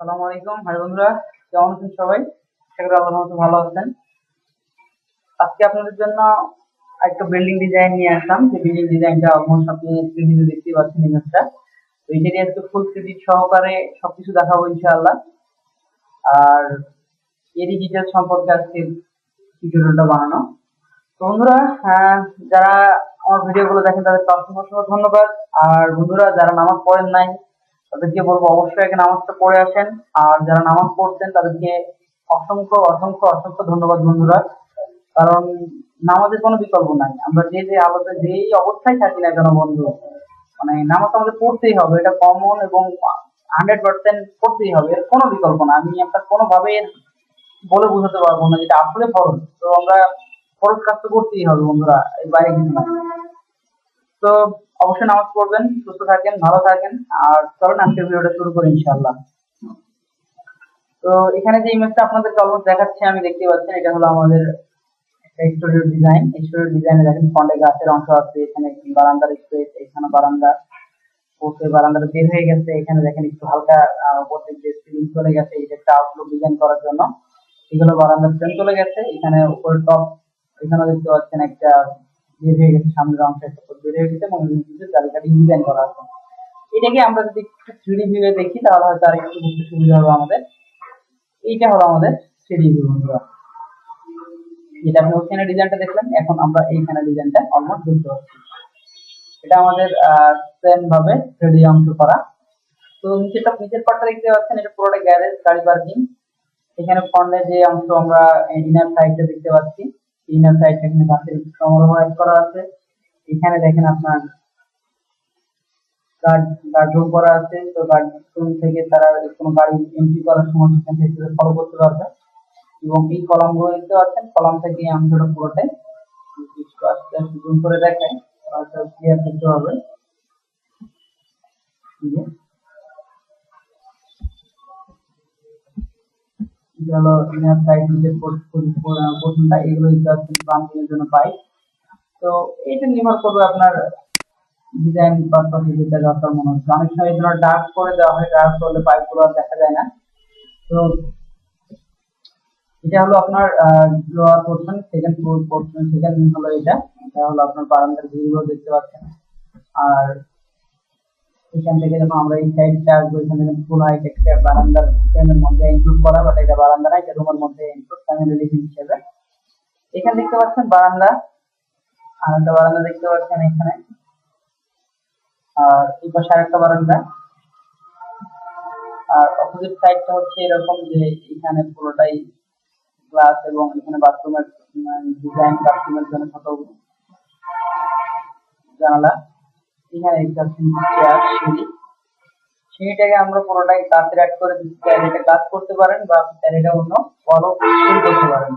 সালামু আলাইকুম। ভাই বন্ধুরা কেমন আছেন সবাই? করি আল্লাহর ভালো আছেন। আজকে আপনাদের জন্য একটা বিল্ডিং ডিজাইন নিয়ে আসলাম। যে বিল্ডিং ডিজাইনটা অলমোস্ট আপনি থ্রিডিতে দেখতে পাচ্ছেন ইমেজটা তো এইটারই আজকে ফুল থ্রিডি সহকারে সবকিছু দেখাবো ইনশাআল্লাহ। আর এরই ডিটেল সম্পর্কে আজকে টিউটোরিয়ালটা বানানো। তো বন্ধুরা আহ, যারা আমার ভিডিওগুলো দেখেন তাদের অসংখ্য ধন্যবাদ। আর বন্ধুরা যারা নামাজ পড়েন নাই তাদেরকে বলব অবশ্যই আগে নামাজটা পড়ে আসেন। আর যারা নামাজ পড়ছেন, তাদেরকে অসংখ্য অসংখ্য অসংখ্য ধন্যবাদ বন্ধুরা। কারণ নামাজের কোনো বিকল্প নাই। আমরা যে যে আলোতে, যেই অবস্থায় থাকি না কেন বন্ধু মানে নামাজ আমাদের পড়তেই হবে। এটা কমন এবং হান্ড্রেড পার্সেন্ট পড়তেই হবে। এর কোনো বিকল্প না। আমি আপনার কোনোভাবে বলে বোঝাতে পারব না যেটা আসলে ফরজ। তো আমরা ফরজ কাজ তো করতেই হবে বন্ধুরা, এর বাইরে কিছু না। তো অবশ্যই নামাজ পড়বেন, সুস্থ থাকেন, ভালো থাকেন, আর চলুন আজকের ভিডিওটা শুরু করি ইনশাআল্লাহ। তো এখানে যে ইমেজটা আপনাদেরকে অলমোস্ট দেখাচ্ছি, আমি দেখতে পাচ্ছেন এটা হলো আমাদের স্টুডিও ডিজাইন স্টুডিও ডিজাইনে দেখেন ফন্ডে গাছের অংশ আছে, এখানে বারান্দার স্পেস এখানে বারান্দা ওকে বারান্দাটা বের হয়ে গেছে, এখানে দেখেন একটু হালকা উপর দিয়ে সিলিং চলে গেছে এটা একটা আউটলুক ডিজাইন করার জন্য। এগুলো বারান্দার ফ্রেম চলে গেছে, এখানে উপরে টপ এখানে দেখতে পাচ্ছেন একটা বের হয়ে গেছে সামনের অংশ একটা বের হয়ে গেছে জালি কাটিং ডিজাইন করা আছে। এটাকে আমরা যদি একটু থ্রিডি ভিউয়ে দেখি, তাহলে হয়তো আর একটু বুঝতে সুবিধা হবে আমাদের। এইটা হলো আমাদের থ্রিডি ভিউ বন্ধুরা। যেটা আপনি ওখানে ডিজাইনটা দেখলেন, এখন আমরা এইখানে ডিজাইনটা অলমোস্ট বুঝতে পারছি। এটা আমাদের সেম ভাবে থ্রিডি অংশ করা। তো নিচেটা নিচের পার্টটা দেখতে পাচ্ছেন, এটা পুরোটা গ্যারেজ গাড়ি পার্কিং এখানে ফ্রন্টে যে অংশ আমরা ইনার সাইডটা দেখতে পাচ্ছি ইনার সাইডটা এখানে গাছের অ্যাড করা আছে। এখানে দেখেন আপনার গার্ড গার্ড রুম করা আছে। তো গার্ড রুম থেকে তারা কোনো গাড়ি এন্ট্রি করার সময় সেখান থেকে ফলো করতে পারবে। এবং এই কলামগুলো দেখতে পাচ্ছেন কলাম থেকে অংশটা পুরোটাই একটু জুম করে দেখেন ক্লিয়ার দেখতে হবে। এই হলো ইনার সাইড পোর্শনটা এগুলো এর জন্য পাইপ তো এটা নির্ভর করবে আপনার ডিজাইন পারপাসে যেটা দরকার মনে হচ্ছে। অনেক সময় এগুলো ডার্ক করে দেওয়া হয় ডার্ক করলে পাইপগুলো আর দেখা যায় না। তো এটা হলো আপনার lower portion second floor portion second হলো এটা। এটা হলো আপনার বারান্দার ভিউগুলো দেখতে পাচ্ছেন। আর এখান থেকে যখন আমরা এই সাইডটা আসব, এখানে ফুল হাইট একটা বারান্দার ফ্রেমের মধ্যে ইনক্লুড করা বাট এটা বারান্দা না, এটা রুমের মধ্যে ইনক্লুড ফ্যামিলি লিভিং হিসেবে। এখানে দেখতে পাচ্ছেন বারান্দা, আর একটা বারান্দা দেখতে পাচ্ছেন এখানে। আর এই পাশে আরেকটা বারান্দা। আর অপোজিট সাইডটা হচ্ছে এরকম যে এখানে পুরোটাই গ্লাস এবং এখানে বাথরুমের ডিজাইন বাথরুমের জন্য ছোট জানালা। এখানে চেয়ার সিঁড়ি সিঁড়িটাকে আমরা পুরোটাই অ্যাড করে দিচ্ছি চাইলে করতে পারেন বা চাইলে করতে পারেন।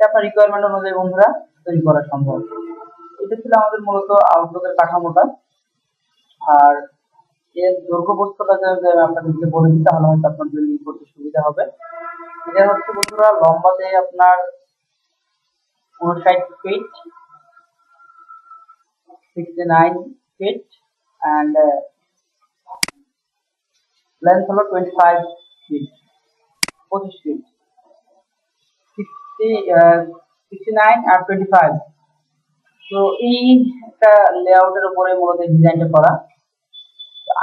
আপনার রিকোয়ারমেন্ট অনুযায়ী বন্ধুরা তৈরি করা সম্ভব। এটা ছিল আমাদের মূলত কাঠামোটা। আর এর দৈর্ঘ্য প্রস্থটা যদি আপনাদেরকে বলে দিই, তাহলে হয়তো আপনার বিল্ডিং করতে সুবিধা হবে। এটা হচ্ছে বন্ধুরা, লম্বাতে আপনার উনষাট feet sixty nine and length হলো টোয়েন্টি ফাইভ ফিট পঁচিশ ফিট সিক্সটি সিক্সটি নাইন আর টোয়েন্টি ফাইভ তো এই একটা লেআউটের উপরে মূলত ডিজাইনটা করা।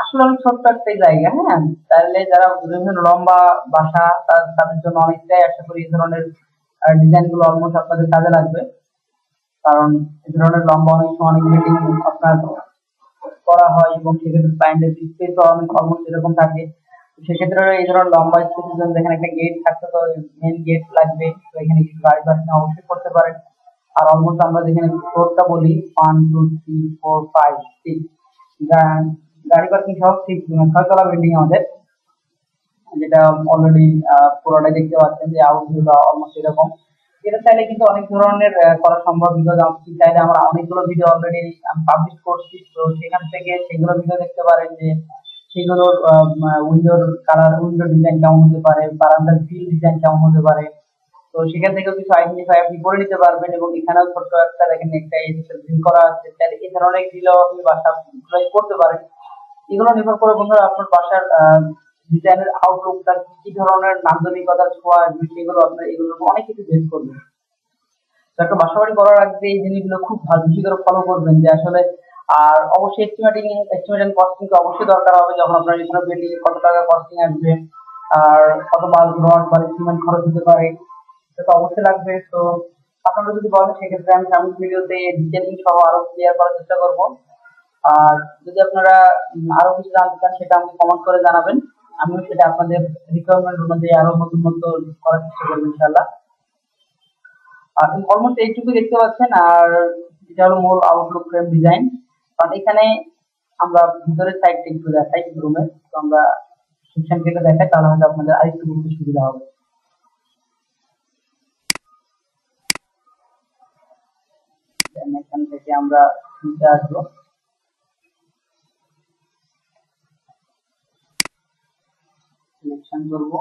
আসলে অনেক ছোট্ট একটা জায়গা হ্যাঁ? তাহলে যারা বিভিন্ন লম্বা বাসা তাদের জন্য অনেকটাই আশা করি এই ধরনের ডিজাইনগুলো অলমোস্ট আপনাদের কাজে লাগবে। কারণ এই ধরনের লম্বা অনেক সময় অনেক বিল্ডিং আপনার করা হয় এবং সেক্ষেত্রে ক্লায়েন্টের স্পেসও অনেক অলমোস্ট এরকম থাকে সেক্ষেত্রে এই ধরনের লম্বা স্পেসের জন্য এখানে একটা গেট থাকতে তো মেন গেট লাগবে, তো এখানে কিছু গাড়ি পার্কিং অবশ্যই করতে পারেন। আর অলমোস্ট আমরা যেখানে ফ্লোরটা বলি one two three four five six গাড়ি পার্কিং সহ সিক্স ছয়তলা বিল্ডিং আমাদের, যেটা অলরেডি পুরোটাই দেখতে পাচ্ছেন যে আউট ভিউটা অলমোস্ট এরকম। এটা চাইলে কিন্তু অনেক ধরনের করা সম্ভব। চাইলে আমরা অনেকগুলো ভিডিও অলরেডি পাবলিশ করছি, তো সেখান থেকে সেগুলো ভিডিও দেখতে পারেন যে সেগুলোর উইন্ডোর কালার ডিজাইন কেমন হতে পারে, বারান্দার ফিল ডিজাইন কেমন হতে পারে। তো সেখান থেকেও কিছু আইডেন্টিফাই আপনি করে নিতে পারবেন এবং এখানেও ছোট্ট একটা দেখেন একটা করা আছে। তাহলে ধরনের ড্রিলও আপনি বাসা করতে পারেন। এগুলো নির্ভর করে বন্ধুরা আপনার বাসার ডিজাইনের আউটলুক তার কি ধরনের নান্দনিকতার ছোঁয়া সেগুলো আপনার, এগুলোর অনেক কিছু বেস করবে তো একটা বাসা বাড়ি করার আগে এই জিনিসগুলো খুব বেশি করে ফলো করবেন যে আসলে, আর অবশ্যই এস্টিমেটিং এস্টিমেটিং কস্টিং তো অবশ্যই দরকার হবে, যখন আপনার এখানে বিল্ডিং কত টাকা কস্টিং আসবে, আর কত বাল্ব রড বা সিমেন্ট খরচ হতে পারে সেটা অবশ্যই লাগবে। তো আপনারা যদি বলেন, সেক্ষেত্রে আমি সামনের ভিডিওতে ডিটেলিং সহ আরও ক্লিয়ার করার চেষ্টা করব। আর যদি আপনারা আরও কিছু জানতে চান, সেটা আমাকে কমেন্ট করে জানাবেন। আমিও সেটা আপনাদের রিকোয়ারমেন্ট অনুযায়ী আরও নতুন নতুন করার চেষ্টা করব ইনশাল্লাহ আর অলমোস্ট এইটুকু দেখতে পাচ্ছেন, আর এটা হলো মূল আউটলুক ফ্রেম ডিজাইন কারণ এখানে আমরা ভিতরের সাইডটা একটু দেখাই রুমের তো আমরা সেকশন থেকে দেখাই, তাহলে হয়তো আপনাদের আরেকটু বুঝতে সুবিধা হবে। এখান থেকে আমরা নিচে আসব। সিলেকশন করব।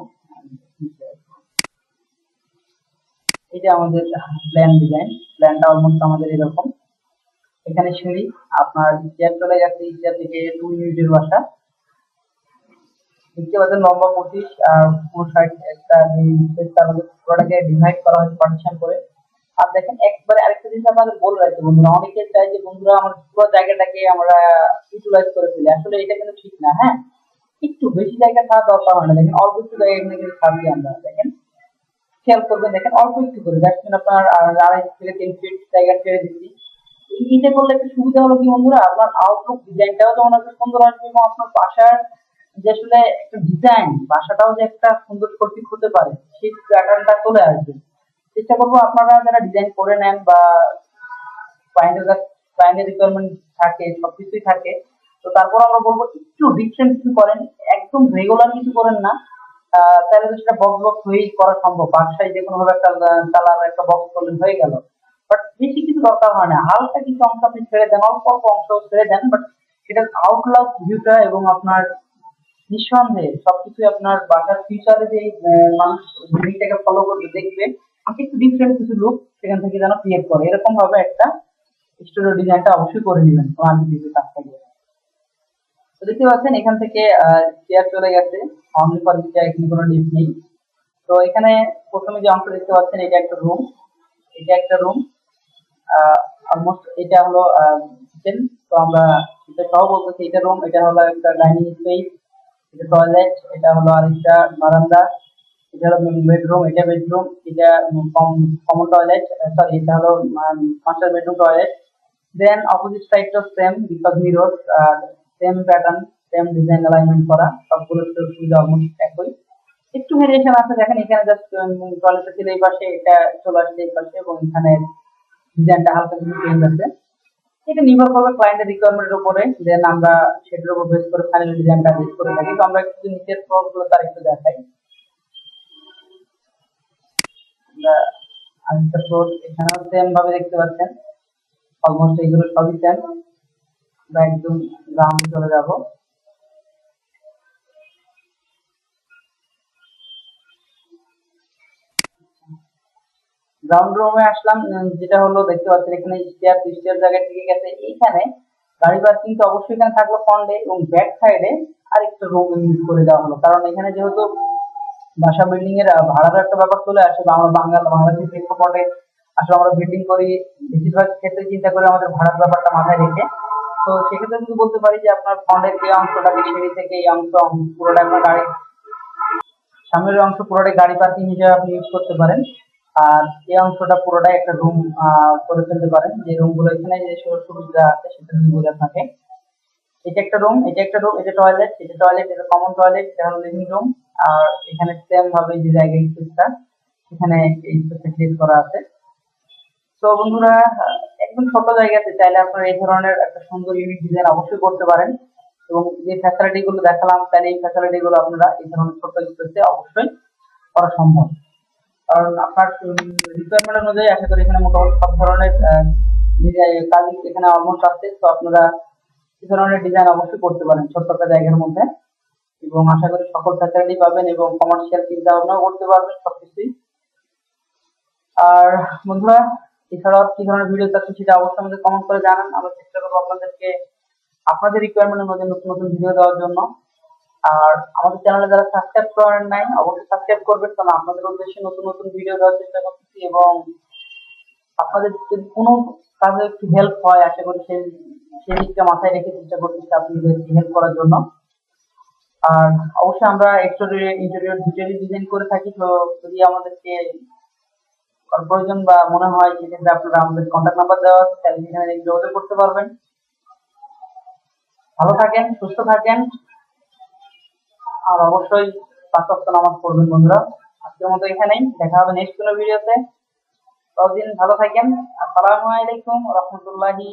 এটা আমাদের প্ল্যান ডিজাইন প্ল্যানটা অলমোস্ট আমাদের এরকম। এখানে সিঁড়ি আপনার চেয়ার চলে গেছে চেয়ার থেকে টু ইউনিটের বাসা দেখতে পাচ্ছেন, লম্বা পঁচিশ আর পুরো সাইড একটা মধ্যে পুরোটাকে ডিভাইড করা হয়েছে পার্টিশন করে। আর দেখেন, একবারে আরেকটা জিনিস আপনাদের বলে রাখছি বন্ধুরা, অনেকে চাই যে বন্ধুরা, আমার পুরো জায়গাটাকে আমরা ইউটিলাইজ করে ফেলি। আসলে এটা কিন্তু ঠিক না হ্যাঁ? একটু বেশি জায়গা ছাড়া দরকার হয় না। দেখেন অল্প একটু জায়গা এখানে কিন্তু ছাড়ছি আমরা দেখেন, খেয়াল করবেন দেখেন অল্প একটু করে। দেখছেন আপনার আড়াই থেকে তিন ফিট জায়গা ছেড়ে দিচ্ছি। এই- এইটা করলে একটা সুবিধা হলো কি বন্ধুরা? আপনার আউটলুক ডিজাইনটাও যেমন একটা সুন্দর আসবে এবং আপনার বাসার যে আসলে একটা ডিজাইন বাসাটাও যে একটা সুন্দর সঠিক হতে পারে, সেই প্যাটার্নটা চলে আসবে। চেষ্টা করব আপনারা যারা ডিজাইন করে নেন বা ক্লায়েন্টের কাছে ক্লায়েন্টের রিকোয়ারমেন্ট থাকে, সবকিছুই থাকে তো তারপর আমরা বলব, একটু ডিফারেন্ট কিছু করেন, একদম রেগুলার কিছু করেন না। তাহলে তো সেটা বক্স বক্স হয়েই করা সম্ভব। বাসায় যে কোনো ভাবে একটা কালার একটা বক্স করলেন হয়ে গেল। বাট বেশি কিছু দরকার হয় না। হালকা কিছু অংশ আপনি ছেড়ে দেন, অল্প অল্প অংশ ছেড়ে দেন বাট সেটার ভিউটা এবং আপনার নিঃসন্দেহে সবকিছু আপনার বাসার ফিউচারে যে মানুষ বিল্ডিংটাকে ফলো করবে, দেখবে একটু ডিফারেন্ট কিছু লুক সেখান থেকে যেন ক্রিয়েট করে। এরকম ভাবে একটা স্টুডিও ডিজাইনটা অবশ্যই করে নেবেন। কাজ থেকে। তো দেখতে পাচ্ছেন, এখান থেকে চেয়ার চলে গেছে। অনলি ফর এখানে কোনো লিফট নেই। তো এখানে প্রথমে যে অংশ দেখতে পাচ্ছেন, এটা একটা রুম এটা একটা রুম অলমোস্ট এটা হলো কিচেন তো আমরা এটা সহ বলতেছি, এটা রুম এটা হলো একটা ডাইনিং স্পেস এটা টয়লেট এটা হলো আরেকটা বারান্দা, এটা হলো বেডরুম এটা বেডরুম এটা কমন টয়লেট সরি এটা হলো master bedroom toilet then opposite সাইডটা same because mirror same pattern same design alignment করা সবগুলো সুবিধা অলমোস্ট একই। একটু ভেরিয়েশন আছে, দেখেন এখানে জাস্ট টয়লেটটা ছিল এই পাশে, এটা চলে আসছে এই পাশে, এবং এখানে ডিজাইনটা হালকা কিছু চেঞ্জ আছে। এটা নির্ভর করবে ক্লায়েন্টের রিকোয়ারমেন্টের উপরে দেন আমরা সেটার উপর বেস করে ফাইনাল ডিজাইনটা বেস করে থাকি। তো আমরা একটু নিচের ফ্লোরগুলো তার একটু দেখাই। আমরা আরেকটা ফ্লোর এখানেও সেম ভাবে দেখতে পাচ্ছেন। অলমোস্ট এগুলো সবই সেম আমরা একদম গ্রাউন্ডে চলে যাব। গ্রাউন্ড রুমে আসলাম যেটা হলো দেখতে পাচ্ছেন এখানে স্টেয়ার স্টেয়ার জায়গায় থেকে গেছে। এইখানে গাড়ি পার্কিং তো অবশ্যই এখানে থাকল ফ্রন্টে এবং ব্যাক সাইডে আরেকটা রুম ইউজ করে দেওয়া হলো। কারণ এখানে যেহেতু বাসা বিল্ডিং এর ভাড়ার একটা ব্যাপার চলে আসে, বা আমরা বাঙাল বাংলাদেশের প্রেক্ষাপটে আসলে আমরা বিল্ডিং করি। বেশিরভাগ ক্ষেত্রে চিন্তা করে আমাদের ভাড়ার ব্যাপারটা মাথায় রেখে তো সেক্ষেত্রে যদি বলতে পারি যে আপনার ফ্রন্টের যে অংশটাকে সিঁড়ি থেকে এই অংশ পুরোটা আপনার গাড়ি, সামনের অংশ পুরোটাই গাড়ি পার্কিং হিসেবে আপনি ইউজ করতে পারেন। আর এই অংশটা পুরোটাই একটা রুম করে ফেলতে পারেন। যে রুমগুলো এখানে যে সুবিধা আছে সেটা বলে আপনাকে। এটা একটা রুম এটা একটা রুম এটা টয়লেট এটা টয়লেট এটা কমন টয়লেট এটা হলো লিভিং রুম আর এখানে সেম ভাবে যে জায়গা স্পেসটা এখানে এই স্পেসটা ক্রিয়েট করা আছে। তো বন্ধুরা একদম ছোট জায়গাতে চাইলে আপনারা এই ধরনের একটা সুন্দর ইউনিক ডিজাইন অবশ্যই করতে পারেন। এবং যে ফ্যাসিলিটি গুলো দেখালাম, তাহলে এই ফ্যাসিলিটি গুলো আপনারা এই ধরনের ছোট স্পেসে অবশ্যই করা সম্ভব। কারণ আপনার রিকোয়ারমেন্ট অনুযায়ী আশা করি এখানে মোটামুটি সব ধরনের কাজ এখানে অলমোস্ট আছে। তো আপনারা এই ধরনের ডিজাইন অবশ্যই করতে পারেন ছোট্ট একটা জায়গার মধ্যে। এবং আশা করি সকল ফ্যাসিলিটি পাবেন এবং কমার্শিয়াল চিন্তা ভাবনাও করতে পারবেন সবকিছুই। আর বন্ধুরা এছাড়াও কি ধরনের ভিডিও চাচ্ছেন সেটা অবশ্যই আমাদের কমেন্ট করে জানান। আমরা চেষ্টা করব আপনাদেরকে আপনাদের রিকোয়ারমেন্ট অনুযায়ী নতুন নতুন ভিডিও দেওয়ার জন্য। আর আমাদের চ্যানেলে যারা সাবস্ক্রাইব করেন নাই, অবশ্যই সাবস্ক্রাইব করবেন, কারণ আপনাদের উদ্দেশ্যে নতুন নতুন ভিডিও দেওয়ার চেষ্টা করতেছি এবং আপনাদের যদি কোনো কাজে একটু হেল্প হয়, আশা করি সেই সেই দিকটা মাথায় রেখে চেষ্টা করতেছি আপনাদের হেল্প করার জন্য। আর অবশ্যই আমরা এক্সটেরিয়র ইন্টেরিয়র দুটোরই ডিজাইন করে থাকি, তো যদি আমাদেরকে প্রয়োজন বা মনে হয় সেক্ষেত্রে আপনারা আমাদের কন্ট্যাক্ট নাম্বার দেওয়া আছে, তাহলে সেখানে যোগাযোগ করতে পারবেন। ভালো থাকেন, সুস্থ থাকেন। আর অবশ্যই পাঁচ নামাজ পড়বেন, বন্ধুরা। আজকের মতো এখানেই, দেখা হবে নেক্সট কোনো ভিডিওতে। ততদিন ভালো থাকেন। আসসালামু আলাইকুম রহমতুল্লাহি